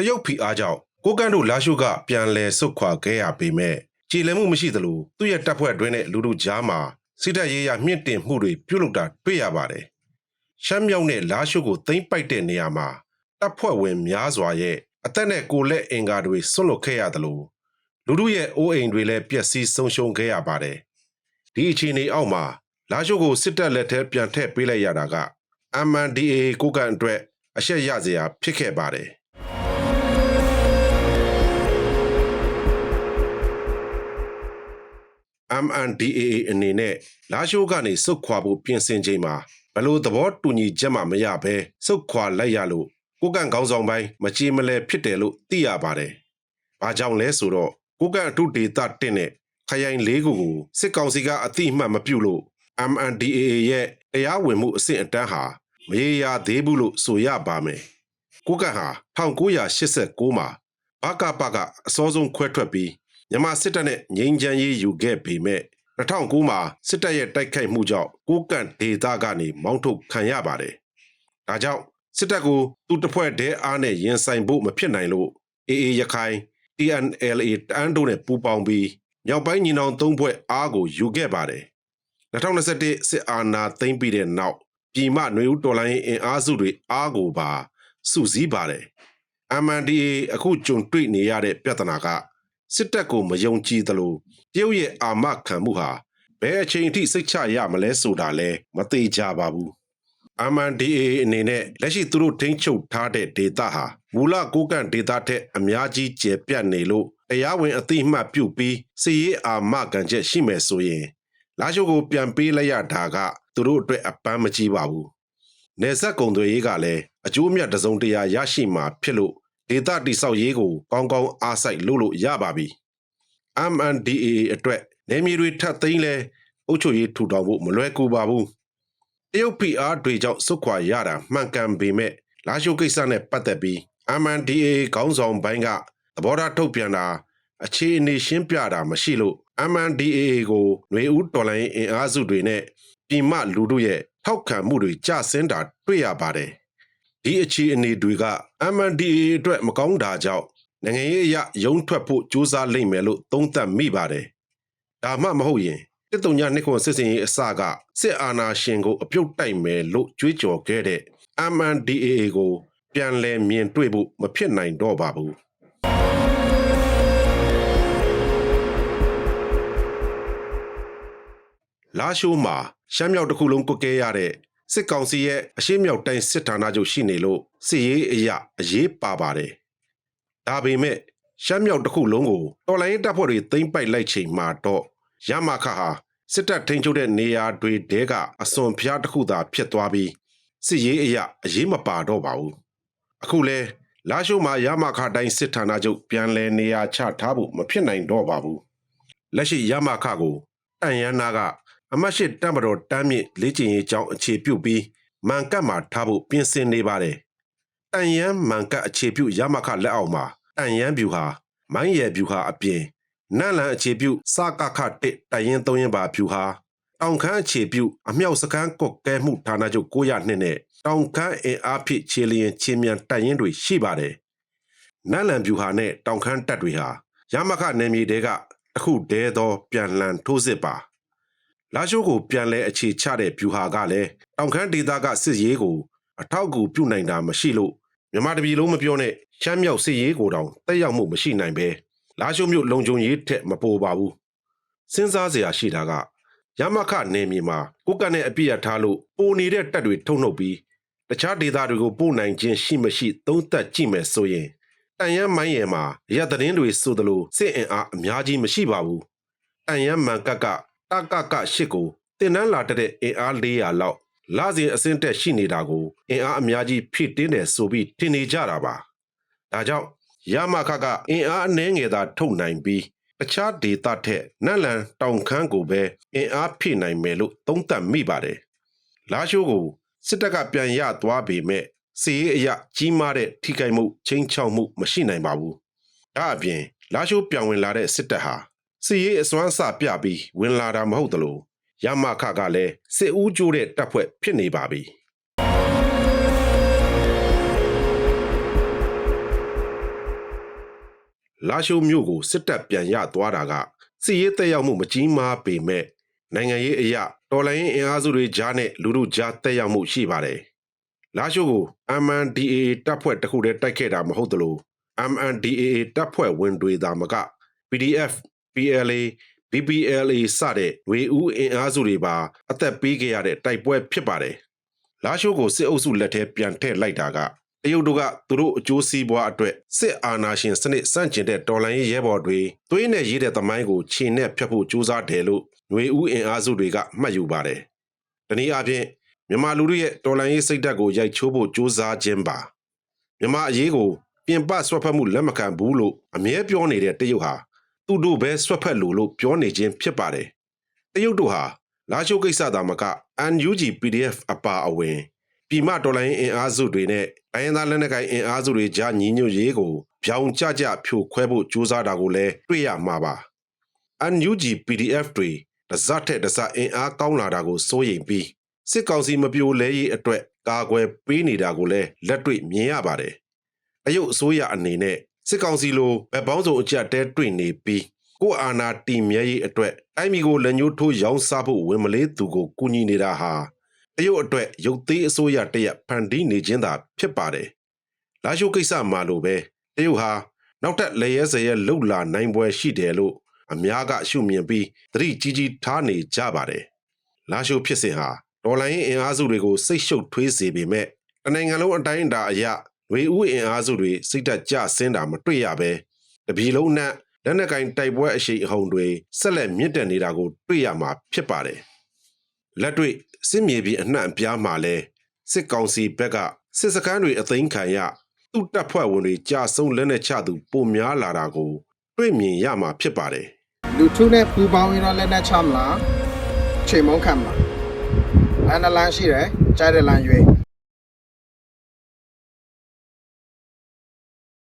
တရုတ်ဖီအားကြောင့်ကိုကန့်တို့လာရှုကပြန်လဲဆုတ်ခွာခဲ့ရပေမဲ့ကြည်လည်မှုမရှိသလိုသူ့ရဲ့တပ်ဖွဲ့အတွင်းနဲ့လူတို့ကြားမှာစစ်တပ်ရေးရမြင့်တင်မှုတွေပြုလုပ်တာတွေ့ရပါတယ်။ရှမ်းမြောက်နဲ့လာရှုကိုသိမ့်ပိုက်တဲ့နေရာမှာတပ်ဖွဲ့ဝင်များစွာရဲ့အသက်နဲ့ကိုယ်လက်အင်္ကာတွေဆွတ်လွတ်ခဲ့ရသလိုလူတို့ရဲ့အိုးအိမ်တွေလည်းပျက်စီးဆုံးရှုံးခဲ့ရပါတယ်။ဒီအခြေအနေအောက်မှာလာရှုကိုစစ်တပ်လက်ထဲပြန်ထည့်ပေးလိုက်ရတာက MNDAA ကိုကန်အတွက်အရှက်ရစရာဖြစ်ခဲ့ပါတယ် MNDAA အနေနဲ့လာရှိုးကနေစုတ်ခွာဖို့ပြင်ဆင်ချိန်မှာဘလို့သဘောတူညီချက်မှမရဘဲစုတ်ခွာလိုက်ရလို့ကိုကန်ကောင်းဆောင်ပိုင်းမချေမလဲဖြစ်တယ်လို့သိရပါတယ်။ဘာကြောင့်လဲဆိုတော့ကိုကန်အထုဒေတာတင်တဲ့ခရိုင်လေးခုကိုစစ်ကောင်စီကအတိအမှတ်မပြုလို့ MNDAA ရဲ့တရားဝင်မှုအဆင့်အတန်းဟာမရေရာသေးဘူးလို့ဆိုရပါမယ်။ကိုကန်ဟာ1989မှာဘကပကအစောဆုံးခွဲထွက်ပြီး မြန်မာစစ်တပ်နဲ့ငြိမ်းချမ်းရေးယူခဲ့ပေမဲ့2009မှာစစ်တပ်ရဲ့တိုက်ခိုက်မှုကြောင့်ကိုကန့်ဒေသကနေမောင်းထုတ်ခံရပါတယ်။ဒါကြောင့်စစ်တပ်ကိုသူ့တပ်ဖွဲ့တဲအားနဲ့ရင်ဆိုင်ဖို့မဖြစ်နိုင်လို့ AA ရခိုင် TNLA တန်းတို့နဲ့ပူးပေါင်းပြီးမြောက်ပိုင်းညီနောင်သုံးဖွဲ့အားကိုယူခဲ့ပါတယ်။2021စစ်အာဏာသိမ်းပြီးတဲ့နောက်ပြည်မနွေဦးတော်လိုင်းအင်အားစုတွေအားကိုပါစုစည်းပါတယ်။ MNDA အခုကြုံတွေ့နေရတဲ့ပြဿနာက စစ်တပ်ကိုမယုံကြည်သလိုတရုတ်ရဲ့အာမခံမှုဟာဘယ်အချိန်အထိစိတ်ချရမလဲဆိုတာလဲမသေးကြပါဘူး။ MNDA အနေနဲ့လက်ရှိသူတို့ထိန်းချုပ်ထားတဲ့ဒေသဟာမူလကိုကန့်ဒေသထက်အများကြီးကျယ်ပြန့်နေလို့တရားဝင်အသိအမှတ်ပြုပြီးစီရေးအာမခံချက်ရှိမယ်ဆိုရင်လာရှိုးကိုပြန်ပေးလိုက်ရတာကသူတို့အတွက်အပန်းမကြီးပါဘူး။နေဆက်ကုံတွေရေးကလည်းအကျိုးမြတ်တစုံတရာရရှိမှာဖြစ်လို့ ဒေတာတိဆောက်ရေးကိုကောင်းကောင်းအားစိုက်လုပ်လို့ရပါပြီ။ MNDAA အတွက်နေမြေတွေထပ်သိမ်းလဲအုပ်ချုပ်ရေးထူထောင်ဖို့မလွယ်ကူပါဘူး။တရုတ်ဖိအားတွေကြောင့်စွတ်ခွာရတာမှန်ကန်ပေမဲ့လာရှိုးကိစ္စနဲ့ပတ်သက်ပြီး MNDAA ခေါင်းဆောင်ပိုင်းကသဘောထားထုတ်ပြန်တာအခြေအနေရှင်းပြတာမရှိလို့ MNDAA ကိုຫນွေဦးတော်လိုင်းအင်အားစုတွေနဲ့ပြည်မလူတို့ရဲ့ထောက်ခံမှုတွေကျဆင်းတာတွေ့ရပါတယ်။ ဒီအခြေအနေတွေက MNDAA အတွက်မကောင်းတာကြောင့်နိုင်ငံရေးအရရုံးထွက်ဖို့ကြိုးစားလိမ့်မယ်လို့သုံးသပ်မိပါတယ်။ဒါမှမဟုတ်ရင်တစ်တုံညနှစ်ခွန်စစ်စင်ရေးအစကစစ်အာဏာရှင်ကို အပြုတ်တိုက်မယ်လို့ကြွေးကြော်ခဲ့တဲ့ MNDAA ကိုပြန်လည်မြင်တွေ့ဖို့မဖြစ်နိုင်တော့ပါဘူး။လာရှိုးမှာရှမ်းမြောက်တစ်ခုလုံးကွက်ကဲရတဲ့ စစ်ကောင်စီရဲ့အရှိမြောက်တိုင်းစစ်ဌာနချုပ်ရှိနေလို့စစ်ရေးအရာအရေးပါပါတယ်။ဒါပေမဲ့ရှမ်းမြောက်တစ်ခုလုံးကိုတော်လိုင်းတပ်ဖွဲ့တွေသိမ်းပိုက်လိုက်ချိန်မှာတော့ရမခဟာစစ်တပ်ထိန်းချုပ်တဲ့နေရာတွေတဲကအစွန်ဖျားတစ်ခုသာဖြစ်သွားပြီးစစ်ရေးအရာအရေးမပါတော့ပါဘူး။အခုလဲလာရှိုးမှာရမခတိုင်းစစ်ဌာနချုပ်ပြန်လည်နေရာချထားဖို့မဖြစ်နိုင်တော့ပါဘူး။လက်ရှိရမခကိုတန်ရန်နာက အမတ်ရှိတမတော်တမ်းမြင့်လေ့ကျင့်ရေးကျောင်းအခြေပြုပြီးမန်ကတ်မှာထားဖို့ပြင်ဆင်နေပါတယ်။တန်ရန်မန်ကတ်အခြေပြုရမခလက်အောက်မှာတန်ရန်ဗျူဟာမိုင်းရယ်ဗျူဟာအပြင်နန့်လန်အခြေပြုစကခတစ်တရင်သုံးရင်ပါဗျူဟာတောင်ခမ်းအခြေပြုအမြောက်စကန်းကွက်ကဲမှုဌာနချုပ်900နှစ်နဲ့တောင်ခမ်းအင်အားဖြင့်ခြေလျင်ချင်းမြန်တရင်တွေရှိပါတယ်။နန့်လန်ဗျူဟာနဲ့တောင်ခမ်းတပ်တွေဟာရမခနယ်မြေတွေကအခုဒဲသောပြန်လန်ထိုးစစ်ပါ လာရှိုးကိုပြန်လဲအခြေချတဲ့ဗျူဟာကလည်းတောင်ခမ်းဒေသကစစ်ရေးကို အထောက်အကူပြုနိုင်တာမရှိလို့မြန်မာတပြည်လုံးမပြောနဲ့ရှမ်းမြောက်စစ်ရေးကိုတောင်တက်ရောက်မှုမရှိနိုင်ပဲလာရှိုးမြို့လုံခြုံရေးထက်မပိုပါဘူးစဉ်းစားစရာရှိတာကရမခနယ်မြေမှာကိုကန့်နဲ့အပြစ်ရထားလို့ပိုနေတဲ့တပ်တွေထုံနှုတ်ပြီးတခြားဒေသတွေကိုပို့နိုင်ခြင်းရှိမရှိ သုံးသပ်ကြည့်မယ်ဆိုရင်တန်ရန်မိုင်းရယ်မှာရသတင်းတွေဆိုသလိုစစ်အင်အားအများကြီးမရှိပါဘူးတန်ရန်မန်ကတ်က တကကရှစ်ကိုတင်နန်းလာတဲ့အင်အား400လောက်လာစဉ်အစင်းတက်ရှိနေတာကိုအင်အားအများကြီးဖြည့်တင်းတယ်ဆိုပြီးထင်နေကြတာပါဒါကြောင့်ရမခကအင်အားအနှဲငယ်သာထုတ်နိုင်ပြီးတခြားဒေသထက်နတ်လန်တောင်ခမ်းကိုပဲအင်အားဖြည့်နိုင်မယ်လို့သုံးသပ်မိပါတယ်လာရှိုးကိုစစ်တပ်ကပြန်ရသွားပေမဲ့စီရေးအရကြီးမားတဲ့ထိခိုက်မှုချင်းချောက်မှုမရှိနိုင်ပါဘူးဒါအပြင်လာရှိုးပြောင်းဝင်လာတဲ့စစ်တပ်ဟာ စီရေးအစွမ်းစပြပြီးဝင်လာတာမဟုတ်သလိုရမခကလည်းစစ်ဦးကျိုးတဲ့တပ်ဖွဲ့ဖြစ်နေပါပြီလာရှိုးမြို့ကိုစစ်တပ်ပြန်ရသွားတာကစစ်ရေးတက်ရောက်မှုမကြီးမားပေမဲ့နိုင်ငံရေးအရာတော်လှန်ရေးအင်အားစုတွေကြားနဲ့လူလူကြားတက်ရောက်မှုရှိပါတယ်။လာရှိုးကို MNDAA တပ်ဖွဲ့တစ်ခုတည်းတိုက်ခဲ့တာမဟုတ်သလို MNDAA တပ်ဖွဲ့ဝင်တွေသာမက PDF, PLA, BPLA စတဲ့ဝေဦးအင်အားစုတွေပါအသက်ပေးခဲ့ရတဲ့တိုက်ပွဲဖြစ်ပါတယ်။လာရှိုးကိုစစ်အုပ်စုလက်ထဲပြန်ထည့်လိုက်တာကတရုတ်တို့ကသူတို့အကျိုးစီးပွားအတွက်စစ်အာဏာရှင်စနစ်စန့်ကျင်တဲ့တော်လှန်ရေးရဲဘော်တွေသွေးနဲ့ရေးတဲ့သမိုင်းကိုခြေနဲ့ဖျက်ဖို့ကြိုးစားတယ်လို့ຫນွေဦးအင်အားစုတွေကမှတ်ယူပါတယ်။တနည်းအားဖြင့်မြန်မာလူတို့ရဲ့တော်လှန်ရေးစိတ်ဓာတ်ကိုရိုက်ချိုးဖို့ကြိုးစားခြင်းပါမြန်မာအရေးကိုပြင်ပဆွတ်ဖက်မှုလက်မခံဘူးလို့အမြဲပြောနေတဲ့တရုတ်ဟာ သူတို့ပဲဆွတ်ဖက်လို့လို့ပြောနေခြင်းဖြစ်ပါတယ်။တရုတ်တို့ဟာလာချိုးကိစ္စသာမက UNG PDF အပါအဝင်ပြည်မတော်လိုင်းအင်အားစုတွေနဲ့တိုင်းရင်းသားလက်နက်ကိုင်အင်အားစုတွေကြားညီညွတ်ရေးကိုပြောင်ကြကြဖြိုခွဲဖို့ကြိုးစားတာကိုလည်းတွေ့ရမှာပါ။ UNG PDF တွေတစက်ထက်တစအင်အားကောင်းလာတာကိုစိုးရိမ်ပြီးစစ်ကောင်စီမပြိုလဲရေးအတွက်ကာကွယ်ပေးနေတာကိုလည်းလက်တွေ့မြင်ရပါတယ်။အယုတ်အစိုးရအနေနဲ့ စစ်ကောင်စီလိုဗက်ပေါင်းစုံအကြက်တဲတွေ့နေပြီးကိုယ်အာဏာတည်မြဲရေးအတွက်တိုင်းပြည်ကိုလက်ညှိုးထိုးရောင်းစားဖို့ဝင်မလေးသူကိုကူညီနေတာဟာတရုတ်အတွက်ရုပ်သေးအစိုးရတရက်ဖန်တီးနေခြင်းသာဖြစ်ပါတယ်။လာရှိုးကိစ္စမှာလိုပဲတရုတ်ဟာနောက်ထပ်လေရဲစရဲလှုပ်လာနိုင်ပွဲရှိတယ်လို့အများကရှုမြင်ပြီးသတိကြီးကြီးထားနေကြပါတယ်။လာရှိုးဖြစ်စဉ်ဟာတော်လိုင်းအင်အားစုတွေကိုစိတ်ရှုပ်ထွေးစေပေမဲ့တနိုင်ငံလုံးအတိုင်းအတာအရ ဝေဦးအင်အားစုတွေစိတ်တက်ကြဆင်းတာမတွေ့ရပဲတပြည်လုံးနဲ့လက်နက်ကင်တိုက်ပွဲအရှိန်အဟုန်တွေဆက်လက်မြင့်တက်နေတာကို တွေ့ရမှာဖြစ်ပါတယ်။လက်တွေ့စစ်မြေပြင်အနှံ့အပြားမှာလဲစစ်ကောင်စီဘက်ကစစ်စခန်းတွေအသိမ်းခံရသူ့တပ်ဖွဲ့ဝင်တွေကြာဆုံးလက်နက်ချသူပုံများလာတာကို တွေ့မြင်ရမှာဖြစ်ပါတယ်။လူထုနဲ့ပူပေါင်းရင်တော့လက်နဲ့ချမလားချိန်မုန်းခံမလားလမ်းတစ်လမ်းရှိတယ်ကြားတဲ့လမ်းရွေး